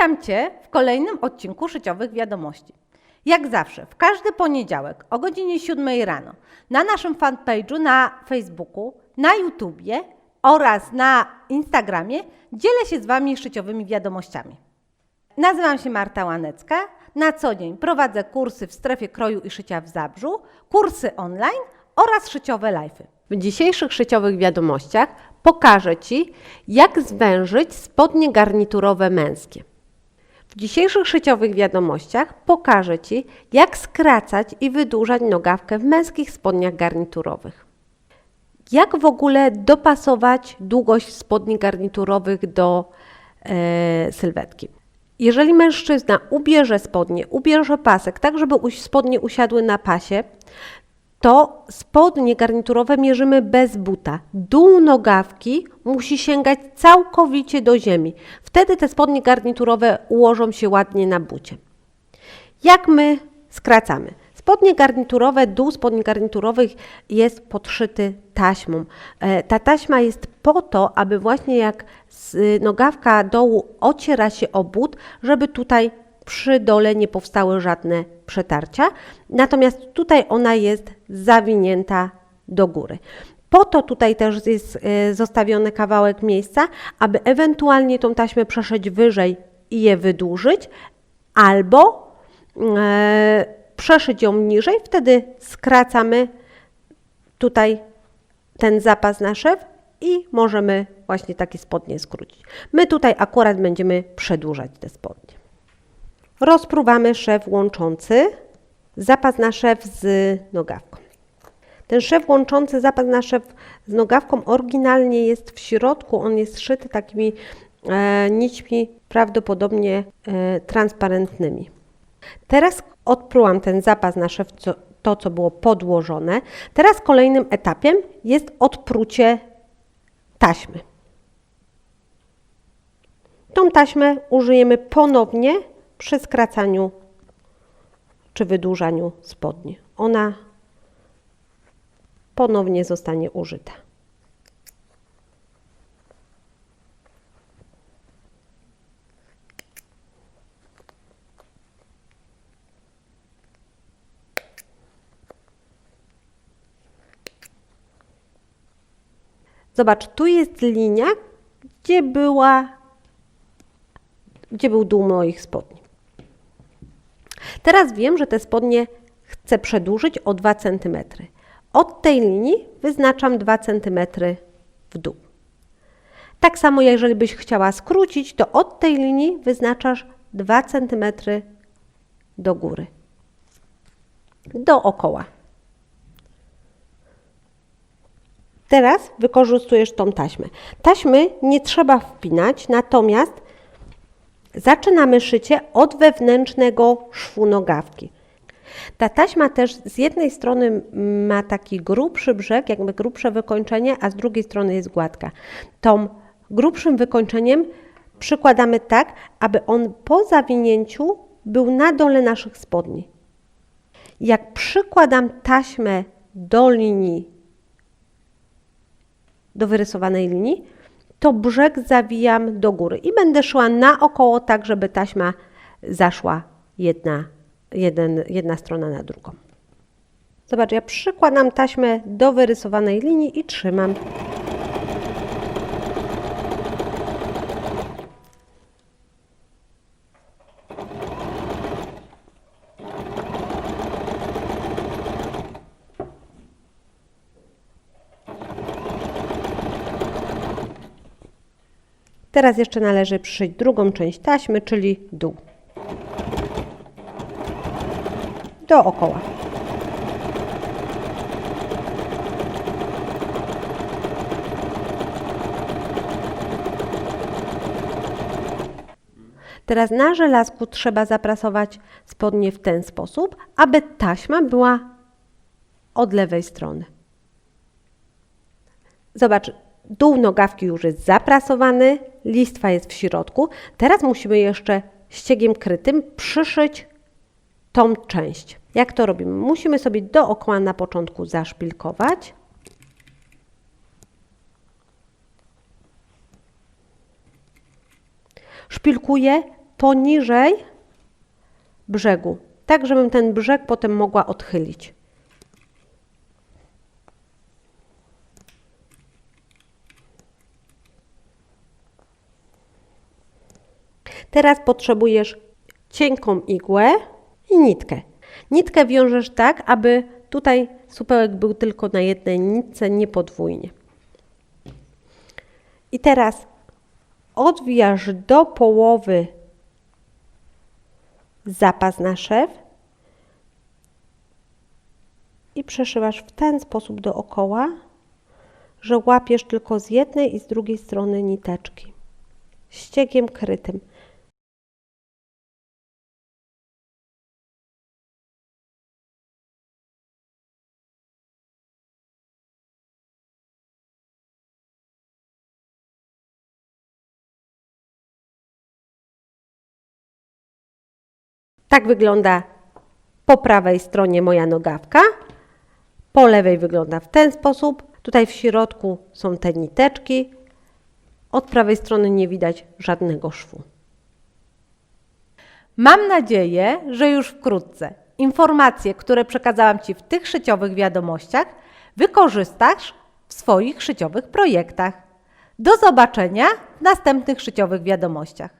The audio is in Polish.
Witam Cię w kolejnym odcinku Szyciowych Wiadomości. Jak zawsze, w każdy poniedziałek o godzinie 7 rano na naszym fanpage'u na Facebooku, na YouTubie oraz na Instagramie dzielę się z Wami szyciowymi wiadomościami. Nazywam się Marta Łanecka. Na co dzień prowadzę kursy w strefie kroju i szycia w Zabrzu, kursy online oraz szyciowe live'y. W dzisiejszych szyciowych wiadomościach pokażę Ci, jak zwężyć spodnie garniturowe męskie. W dzisiejszych szyciowych wiadomościach pokażę Ci, jak skracać i wydłużać nogawkę w męskich spodniach garniturowych. Jak w ogóle dopasować długość spodni garniturowych do e, sylwetki. Jeżeli mężczyzna ubierze spodnie, ubierze pasek, tak żeby spodnie usiadły na pasie, to spodnie garniturowe mierzymy bez buta. Dół nogawki musi sięgać całkowicie do ziemi. Wtedy te spodnie garniturowe ułożą się ładnie na bucie. Jak my skracamy? Spodnie garniturowe, dół spodni garniturowych jest podszyty taśmą. E, Ta taśma jest po to, aby właśnie jak z- nogawka dołu ociera się o but, żeby tutaj przy dole nie powstały żadne przetarcia. Natomiast tutaj ona jest zawinięta do góry. Po to tutaj też jest e, zostawiony kawałek miejsca, aby ewentualnie tą taśmę przeszyć wyżej i je wydłużyć, albo e, przeszyć ją niżej, wtedy skracamy tutaj ten zapas na szef i możemy właśnie takie spodnie skrócić. My tutaj akurat będziemy przedłużać te spodnie. Rozpruwamy szef łączący zapas na szef z nogawką. Ten szef łączący zapas na szef z nogawką oryginalnie jest w środku, on jest szyty takimi e, nićmi prawdopodobnie e, transparentnymi. Teraz odprułam ten zapas na szef, co, to co było podłożone. Teraz kolejnym etapem jest odprucie taśmy. Tą taśmę użyjemy ponownie przy skracaniu czy wydłużaniu spodni. Ona ponownie zostanie użyta. Zobacz, tu jest linia, gdzie była, gdzie był dół moich spodni. Teraz wiem, że te spodnie chcę przedłużyć o 2 cm. Od tej linii wyznaczam 2 cm w dół. Tak samo, jeżeli byś chciała skrócić, to od tej linii wyznaczasz 2 cm do góry. Dookoła. Teraz wykorzystujesz tą taśmę. Taśmy nie trzeba wpinać, natomiast zaczynamy szycie od wewnętrznego szwu nogawki. Ta taśma też z jednej strony ma taki grubszy brzeg, jakby grubsze wykończenie, a z drugiej strony jest gładka. Tą grubszym wykończeniem przykładamy tak, aby on po zawinięciu był na dole naszych spodni. Jak przykładam taśmę do linii do wyrysowanej linii, to brzeg zawijam do góry i będę szła naokoło tak, żeby taśma zaszła jedna, jeden, jedna strona na drugą. Zobacz, ja przykładam taśmę do wyrysowanej linii i trzymam. Teraz jeszcze należy przyszyć drugą część taśmy, czyli dół. Dookoła. Teraz na żelazku trzeba zaprasować spodnie w ten sposób, aby taśma była od lewej strony. Zobacz, dół nogawki już jest zaprasowany, listwa jest w środku. Teraz musimy jeszcze ściegiem krytym przyszyć tą część. Jak to robimy? Musimy sobie dookoła na początku zaszpilkować. Szpilkuję poniżej brzegu, tak żebym ten brzeg potem mogła odchylić. Teraz potrzebujesz cienką igłę i nitkę. Nitkę wiążesz tak, aby tutaj supełek był tylko na jednej nitce, nie podwójnie. I teraz odwijasz do połowy zapas na szef i przeszywasz w ten sposób dookoła, że łapiesz tylko z jednej i z drugiej strony niteczki. Ściegiem krytym. Tak wygląda po prawej stronie moja nogawka. Po lewej wygląda w ten sposób. Tutaj w środku są te niteczki. Od prawej strony nie widać żadnego szwu. Mam nadzieję, że już wkrótce informacje, które przekazałam Ci w tych szyciowych wiadomościach, wykorzystasz w swoich szyciowych projektach. Do zobaczenia w następnych szyciowych wiadomościach.